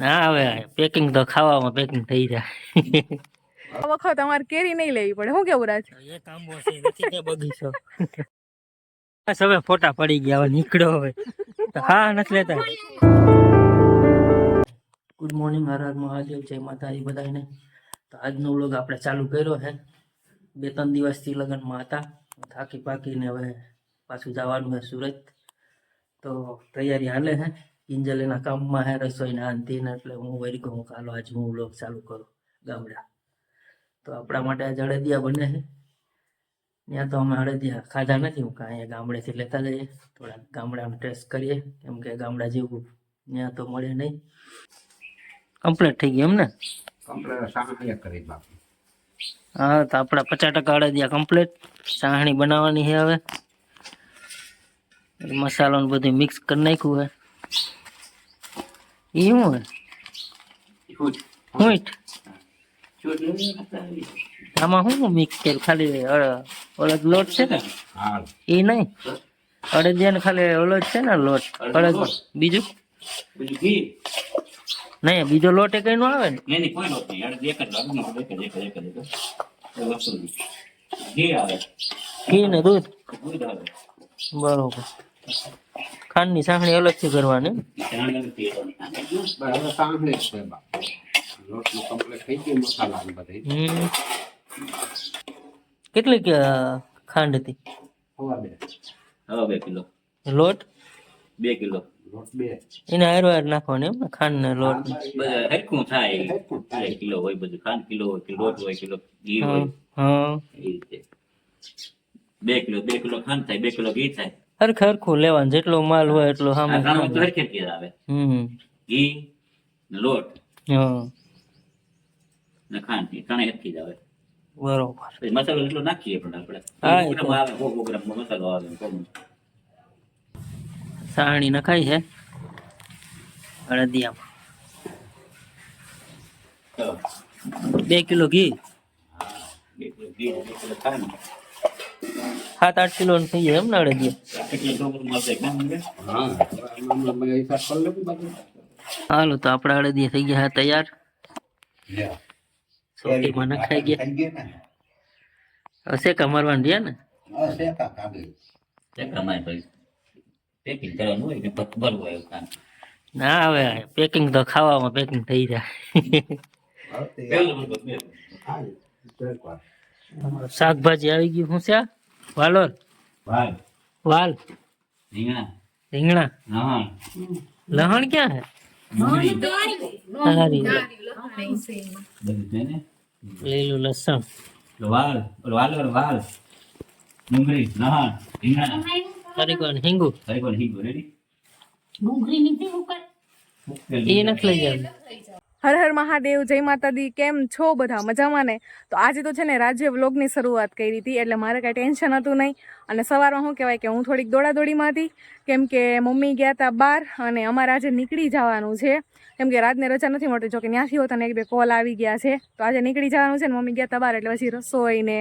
ના હવે પેકિંગ તો ખાવામાં પેકિંગ થઈ જાય. આ વખત અમારે કેરી નહીં લેવી પડે. શું કેવું રાજ? એક આંબો છે નથી કે બગીચો. બસ હવે ફોટા પડી ગયા હવે નીકળો હવે. તો હા નથી લેતા. ગુડ મોર્નિંગ હર હર મહાદેવ જય માતાજી બધાને. તો આજનો વ્લોગ આપણે ચાલુ કર્યો છે. બે ત્રણ દિવસથી લગ્નમાં હતા. થાકી પાકીને હવે પાછું જવાનું છે સુરત. તો તૈયારી હાલે છે. કિંજલ એના કામમાં હે રસોઈના અંતિને એટલે હું વરી કહું કાલો આજે હું બ્લોગ ચાલુ કરું ગામડા. તો આપણા માટે આજે અડદિયા બને છે. ત્યાં તો અમે અડદિયા ખાધા નથી. હું કાંઈ ગામડેથી લેતા જઈએ. થોડા ગામડામાં ટેસ્ટ કરીએ. કેમ કે ગામડા જેવું ત્યાં તો મળે નહીં. કમ્પ્લેટ થઈ ગયું એમ ને? કમ્પ્લેટ કરી હા તો આપણા પચાસ ટકા અડદિયા કમ્પ્લેટ. સાહણી બનાવવાની છે હવે. મસાલો બધું મિક્સ કરી નાખ્યું હે એ શું હે હુંઠ આમાં શું મિક્સ છે ખાલી અડદ લોટ છે ને એ નહીં અડદિયા ખાલી ઓલો જ છે ને લોટ અડદ બીજું નહીં બીજો લોટ એ કઈ નો આવે ને કોઈ નહીં. ઘી ને દૂધ બરોબર ખાંડની ની અલગથી કરવાની. થી નથી એ. બરાબર સાંકળી જ છે બાપુ લોટનું કમ્પ્લેટ થઈ ગયું મસાલા ને બધે. હમ. કેટલી કે ખાંડ હતી? હવા બે. કિલો. લોટ? બે કિલો. એને હારવાર નાખવાની એમ ને ખાંડ ને લોટ. હરખું થાય. બે કિલો હોય બધું ખાંડ કિલો હોય કિલો લોટ હોય કિલો ઘી હોય. હા. બે કિલો બે કિલો ખાંડ થાય બે કિલો ઘી થાય. હરખે હરખું લેવાનું જેટલો માલ હોય એટલો સામે આવે. હમ. ઘી લોટ. ને ખાંડ એ હરખી જ આવે. બરોબર. મસાલો એટલો નાખીએ પણ આપણે. હા, એ સો ગ્રામ આવે સો ગ્રામ મસાલો આવે સાણી નખાય છે. હળદિયામાં બે કિલો ઘી? બે કિલો ઘી બે કિલો ખાંડ. સાત આઠ કિલો થઈ જાય એમ ને અડદિયા કેટલી ઢોકળું મળશે કેમ મળે? હા આમાં મેં હિસાબ કરી લેવું બધું હાલો તો આપણા અડદી થઈ ગયા તૈયાર સોટીમાં નખાઈ ગયા થઈ ગયા હવે શેકા મારવાનું રહ્યા ને પેકિંગ કરવાનું હોય ભરવું હોય હવે પેકિંગ તો ખાવામાં પેકિંગ થઈ જાય. શાકભાજી આવી ગયું શું છે? વાલોર વાલ. વાલ. રીંગણા, રીંગણા. લહણ. લહણ ક્યાં હે. લીલું લસણ. વાલ, વાલોર વાલ, ડુંગળી, નહાણ, રીંગણા, હરીકોણ હિંગુ. હરીકોણ હિંગ, ready? એ નથી લઈ જવાનું. હર હર મહાદેવ, જય માતાદી, કેમ છો બધા? મજામાં ને? તો આજે તો છે ને રાજ્ય વ્લોગની શરૂઆત કરી હતી, એટલે મારે કાંઈ ટેન્શન હતું નહીં. અને સવારમાં શું કહેવાય કે હું થોડીક દોડાદોડીમાં હતી, કેમ કે મમ્મી ગયા હતા બહાર અને અમારે આજે નીકળી જવાનું છે. કેમ કે રાતને રજા નથી મળતી, જોકે ત્યાંથી હોતા ને એક બે કોલ આવી ગયા છે. તો આજે નીકળી જવાનું છે ને મમ્મી ગયા હતા બહાર એટલે પછી રસોઈ ને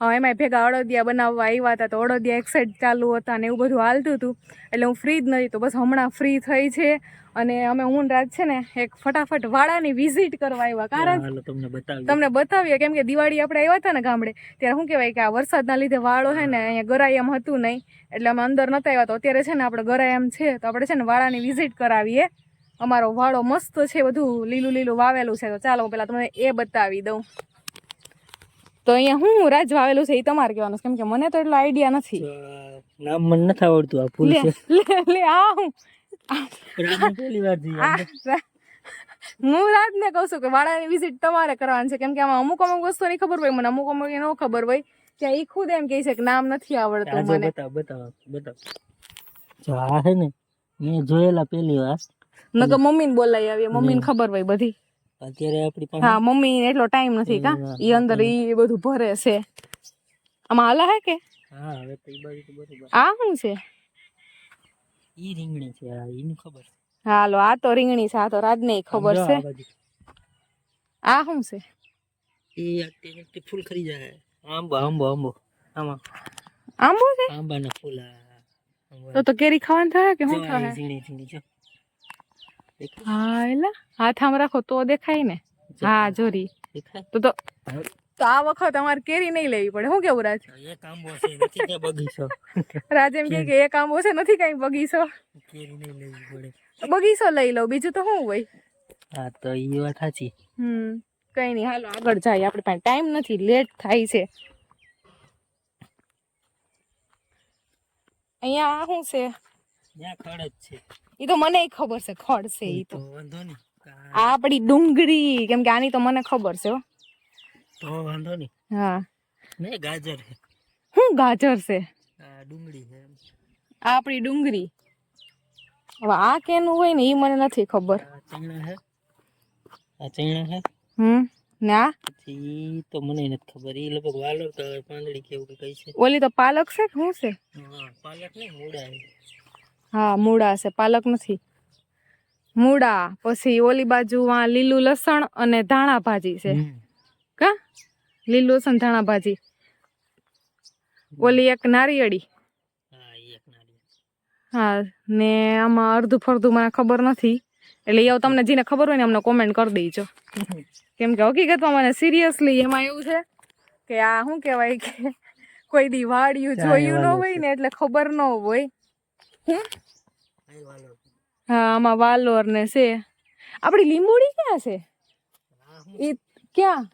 એમાંય ભેગા અડદિયા બનાવવા આવ્યા હતા તો અડદિયા એક ચાલુ હતા ને એવું બધું હાલતું હતું. એટલે હું ફ્રી જ નથી તો બસ હમણાં ફ્રી થઈ છે. અને અમે હું રાત રાજ છે ને એક ફટાફટ વાડાની વિઝિટ કરવા આવ્યા. કારણ તમને બતાવીએ. કેમ કે દિવાળી આપણે આવ્યા હતા ને ગામડે ત્યારે શું કહેવાય કે આ વરસાદના લીધે વાળો છે ને અહીંયા ગરાયમ હતું નહીં એટલે અમે અંદર નતા આવ્યા. તો અત્યારે છે ને આપણે ગરાયમ છે તો આપણે છે ને વાળાની વિઝિટ કરાવીએ. અમારો વાળો મસ્ત છે બધું લીલું લીલું વાવેલું છે. તો ચાલો હું પહેલાં તમને એ બતાવી દઉં. તો અહીંયા હું રાજ વાવેલું છે એ તમારે કહેવાનું છે કેમ કે મને તો એટલો આઈડિયા નથી. નામ મને નથી આવડતું આ ફૂલ છે. લે લે આ હું હું રાતને કહું છું કે વાળાની વિઝિટ તમારે કરવાની છે. કેમ કે આમાં અમુક અમુક વસ્તુની ખબર હોય મને અમુક અમુક ન ખબર હોય. ત્યાં એ ખુદ એમ કહે છે કે નામ નથી આવડતું મને. બતાવ બતાવ બતાવ. જો આ છે ને મેં જોયેલા પેલી વાર. નકર મમ્મીને બોલાવી આવીએ મમ્મીને ખબર હોય બધી. અત્યારે આપણી પાસે હા મમ્મી એટલો ટાઈમ નથી કા? ઈ અંદર ઈ બધું ભરે છે. આમાં આલા હે કે? હા હવે તો ઈ બાજુ તો બરોબર આ શું છે? ઈ રીંગણી છે આ ઈનું ખબર હાલો આ તો રીંગણી છે આ તો રાજને ખબર આમ જો છે આ બાજુ. આ શું છે એ આટલી આટલી ફૂલ ખરી જાય આંબો આંબો આંબો આમાં આંબો છે આંબાના ફૂલ આ આંબો. તો તો કેરી ખાવાનું થાય કે શું જો આ થાય ઝીણી ઝીણી જો દેખાય હા એલા હાથ આમ રાખો તો દેખાય ને હા જોરી દેખાય તો તો તો આ વખત અમારે કેરી નહીં લેવી પડે. શું કેવું રાજ? એક આંબો છે નથી કે બગીચો. રાજ એમ કે એક આંબો છે નથી કઈ બગીચો. કેરી નહીં લેવી પડે. બગીચો લઈ લઉં બીજું તો શું હોય? હા તો એ વાત સાચી. હમ કઈ નહીં હાલો આગળ જાય. આપણે પાસે ટાઈમ નથી લેટ થાય છે. અહીંયા આ શું છે? ત્યાં ખડ જ છે. એ તો મને ખબર છે ખડ છે એ તો. તો વાંધો નહીં. આ આપણી ડુંગળી કેમ કે આની તો મને ખબર છે હો. તો વાંધો નહીં. હા. નહીં ગાજર છે. હું ગાજર છે? આ ડુંગળી છે આ આપણી ડુંગળી. હવે આ કેનું હોય ને એ મને નથી ખબર. ચીણા છે. આ ચીણા છે. હમ. ના આ? તો મને નથી ખબર. એ લગભગ વાલોર કે પાંદડી કેવું કે કઈ છે. ઓલી તો પાલક છે કે શું છે? હા પાલક નહીં મૂળા છે. હા મૂળા છે. પાલક નથી. મૂળા. પછી ઓલી બાજુ લીલું લસણ અને ધાણા ભાજી છે. કા? લીલો સંધાણા ભાજી. ઓલી એક નારિયેળી. હા ને આમાં અડધું ફરધું મને ખબર નથી. એટલે એવું તમને જેને ખબર હોય ને અમને કોમેન્ટ કરી દેજો. કેમ કે હકીકતમાં મને સિરિયસલી એમાં એવું છે કે આ શું કહેવાય કે કોઈ દી વાડિયું જોયું ન હોય ને એટલે ખબર ન હોય. હા? આમાં વાલોર ને છે. આપણી લીંબુડી ક્યાં છે? એ ક્યાં?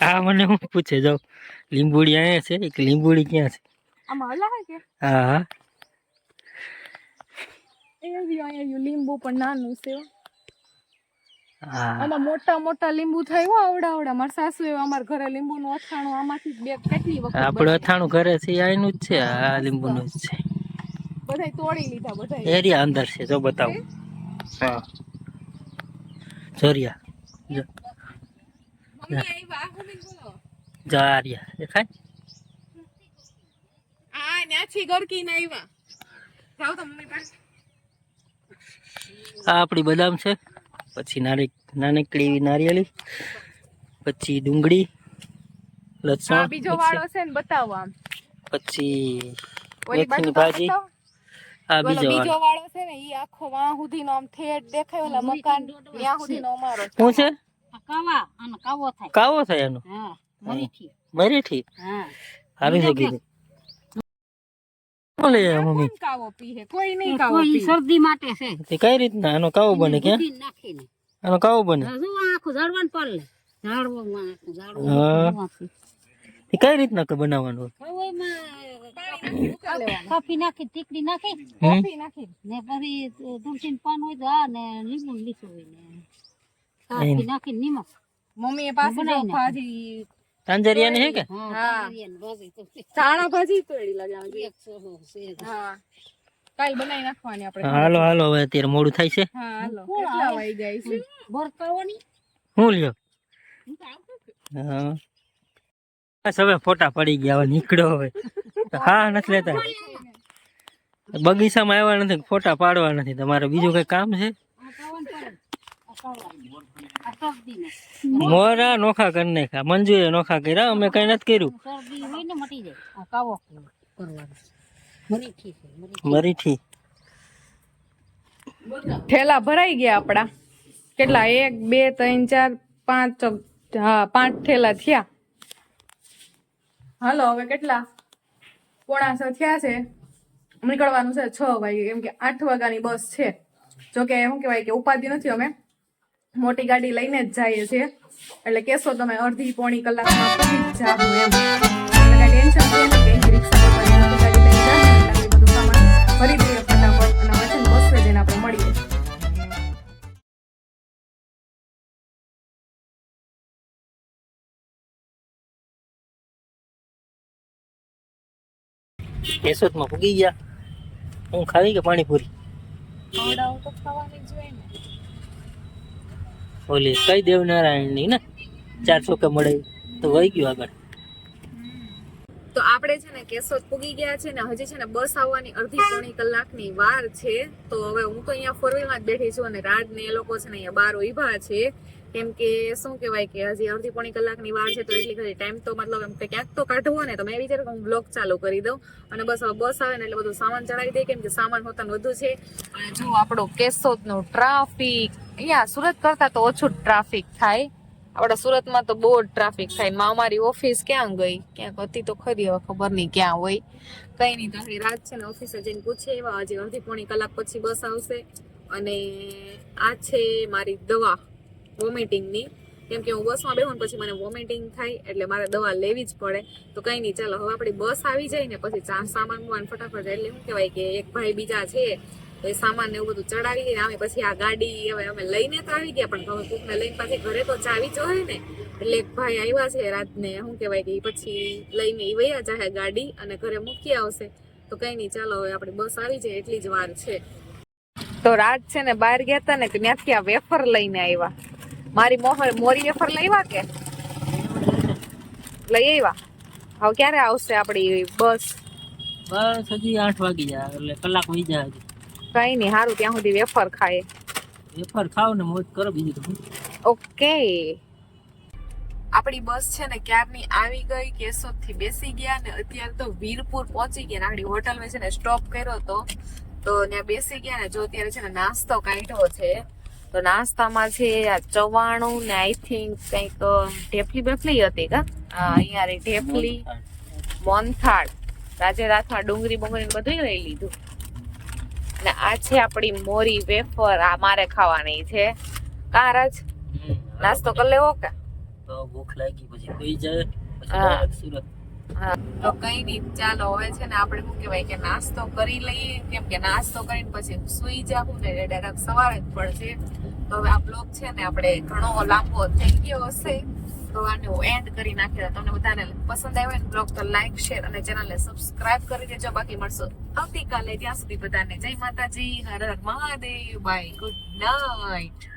આ મને હું પૂછે? જાવ લીંબુડી અહીંયા છે? એક લીંબુડી ક્યાં છે? હે હા. હા લીંબુ પણ નાનું છે આમાં મોટા મોટા લીંબુ થાય હો આવડા આવડા મારા સાસુ એ અમારા ઘરે લીંબુનું અથાણું આમાંથી બે કેટલી વખત આપણે અથાણું ઘરે છે આનું જ છે આ લીંબુનું જ છે. બધાય તોડી લીધા બધા એરિયા અંદર છે જો બતાવું. હા. જોરિયા. જો. બોલો. જારિયા દેખાય આ જાવ આપણી બદામ છે. પછી નાની નાનકડી એવી નારિયેળી. પછી ડુંગળી લસણ બીજો વાળો છે ને બતાવો આમ. પછી મેથીની ભાજી. આ બીજો બીજો વાળો. વાળો છે ને ઈ આખો વાં સુધીનો આમ ઠેઠ દેખાય ઓલા મકાન ત્યાં સુધીનો અમારો છે. છે? કાવા અને કાવો થાય. કાવો થાય એનો? હા મરીથી. મરેઠી હા. સારું છે કીધું શું મમ્મી. કાવો પીએ કોઈ નહીં કાવો કોઈ શરદી માટે છે. તે કઈ રીતના? આનો કાવો બને ક્યાં? દૂધી નાખીને. આનો કાવો બને? હજુ આખું ઝાડવાનું હા. ઝાડવું કઈ રીતના કે બનાવવાનું કાપી નાખી ટીકડી નાખી. કોફી નાખી. ને પછી તુલસી પાન હોય તો આ ને લીંબુ લીસું હોય ને. કાપી નાખી નિમક. મમ્મી એ પાસે જો ભાજી તાંજરિયા ને હે કે? હા ચાણા ભાજી તોડી છે. હા. કાલ બનાવી નાખવાની આપણે. હાલો હાલો હવે અત્યારે મોડું થાય છે. હા હાલો. કેટલા? વાઈ જાય છે? બરકાવાની હું લ્યો? હા. બસ હવે ફોટા પડી ગયા હવે નીકળ્યો હવે. હા, નથી લેતા. બગીચામાં આવ્યા નથી, ફોટા પાડવા નથી. તમારે બીજું કઈ કામ છે. મોરા નોખા કરી નાખ્યા, મંજુએ નોખા કર્યા, અમે કઈ નથી કર્યું. મરીઠી. થેલા ભરાઈ ગયા આપણા. કેટલા, એક, બે, ત્રણ, ચાર, પાંચ હા, પાંચ થેલા થયા. હાલો, હવે કેટલા? પોણા છ થયા છે, નીકળવાનું છે છ વાગે. કેમ કે આઠ વાગ્યાની બસ છે. જો કે શું કહેવાય કે ઉપાધિ નથી અમે. મોટી ગાડી લઈને જ જઈએ છીએ. એટલે કેશો તમે અડધી પોણી કલાકમાં પહોંચી જ જાઓ એમ. એટલે કાંઈ ટેન્શન છે? નહીં કે જાય ફટાફટ. અને વચન બસ જઈને આપણે મળીએ કેશોદમાં પૂગી ગયા. હું ખાવી કે પાણીપુરી? ઓલી કઈ દેવનારાયણની ને? ચારસો કે મળે. તો વહી ગયું આગળ. તો આપણે છે ને કેશોદ પૂગી ગયા છે ને હજી છે ને બસ આવવાની અડધી પોણી કલાકની વાર છે. તો હવે હું તો અહીંયા ફોર વ્હીલમાં જ બેઠી છું અને રાજ ને એ લોકો છે ને અહીંયા બાર ઊભા છે. કેમ કે શું કહેવાય કે હજી અડધી પોણી કલાકની વાર છે તો એટલી ઘણી ટાઈમ તો મતલબ એમ કે ક્યાંક તો કાઢવો ને તો મેં વિચાર્યું કે હું બ્લોગ ચાલુ કરી દઉં. અને બસ હવે બસ આવે ને એટલે બધું સામાન ચડાવી દે કેમ કે સામાન હોતા વધુ છે. અને જો આપણો કેશોદનું ટ્રાફિક અહીંયા સુરત કરતા તો ઓછું ટ્રાફિક થાય. આપણા સુરતમાં તો બહુ જ ટ્રાફિક થાય. માં, અમારી ઓફિસ ક્યાં ગઈ? ક્યાંક હતી તો ખરી, હવે ખબર નહીં ક્યાં હોય. કઈ નહીં, તો હવે રાત છે ને ઓફિસે જઈને પૂછે એવા. હજી અડધી પોણી કલાક પછી બસ આવશે. અને આ છે મારી દવા. વોમિટિંગની કેમ કે હું બસમાં બેહું પછી મને વોમિટિંગ થાય, એટલે મારે દવા લેવી જ પડે. તો કંઈ નહીં, ચાલો, હવે આપણી બસ આવી જાય ને પછી સામાન બમાન ફટાફટ એટલે શું કહેવાય કે એક ભાઈ બીજા છે એ સામાન ને એવું બધું ચડાવી દઈએ અમે પછી આ ગાડી હવે અમે લઈને તો આવી ગયા, પણ હવે કોકને લઈને પાછી ઘરે તો ચાવી જોઈએ ને. એટલે એક ભાઈ આવ્યા છે રાતને, શું કહેવાય કે પછી લઈને એ વૈયા જાય ગાડી અને ઘરે મૂકી આવશે. તો કંઈ નહીં, ચાલો, હવે આપણી બસ આવી જાય, એટલી જ વાર છે. તો રાત છે ને બહાર ગયા હતા ને ત્યાંથી આ વેફર લઈને આવ્યા. મારી મોહર મોરી વેફર લાવ્યા કે? લઈ આવ્યા? હવે ક્યારે આવશે આપણી બસ? બસ હજી આઠ વાગી જાય એટલે કલાક વહી જાય હજી. કઈ નહીં સારું ત્યાં સુધી વેફર ખાય. વેફર ખાવ ને મોજ કરો બીજું તો ઓકે. આપણી બસ છે ને ક્યારની આવી ગઈ કેશોદથી બેસી ગયા ને અત્યારે તો વીરપુર પહોંચી ગયા ને. આપણી હોટલ છે ને સ્ટોપ કર્યો તો તો ત્યાં બેસી ગયા ને. જો અત્યારે છે ને નાસ્તો કાઢ્યો છે તો નાસ્તામાં છે આ ચવાણું ને આઈ થિંક કંઈક ઢેફલી બેફલી હતી કા? અહીંયા રે ઢેફલી મોનથાળ રાજે રાતમાં ડુંગળી બુંગળી ને બધું લઈ લીધું. ને આ છે આપણી મોરી વેફર આ મારે ખાવાની છે. કા રાજ? નાસ્તો કરી લેવો કે? તો ભૂખ લાગી પછી કોઈ જાય હા. સુરત. તો કઈ નહીં ચાલો હવે છે ને આપણે શું કહેવાય કે નાસ્તો કરી લઈએ. કેમ કે નાસ્તો કરીને પછી સુઈ જાવું ને ડાયરેક્ટ સવારે જ પડશે. તો હવે આ બ્લોગ છે ને આપણે ઘણો લાંબો થઈ ગયો હશે. તો આને હું એન્ડ કરી નાખ્યો તમને બધાને પસંદ આવ્યો ને બ્લોગ તો લાઈક શેર અને ચેનલને સબસ્ક્રાઇબ કરી દેજો. બાકી મળશો આવતીકાલે. ત્યાં સુધી બધાને જય માતાજી. હર હર મહાદેવ. Bye good night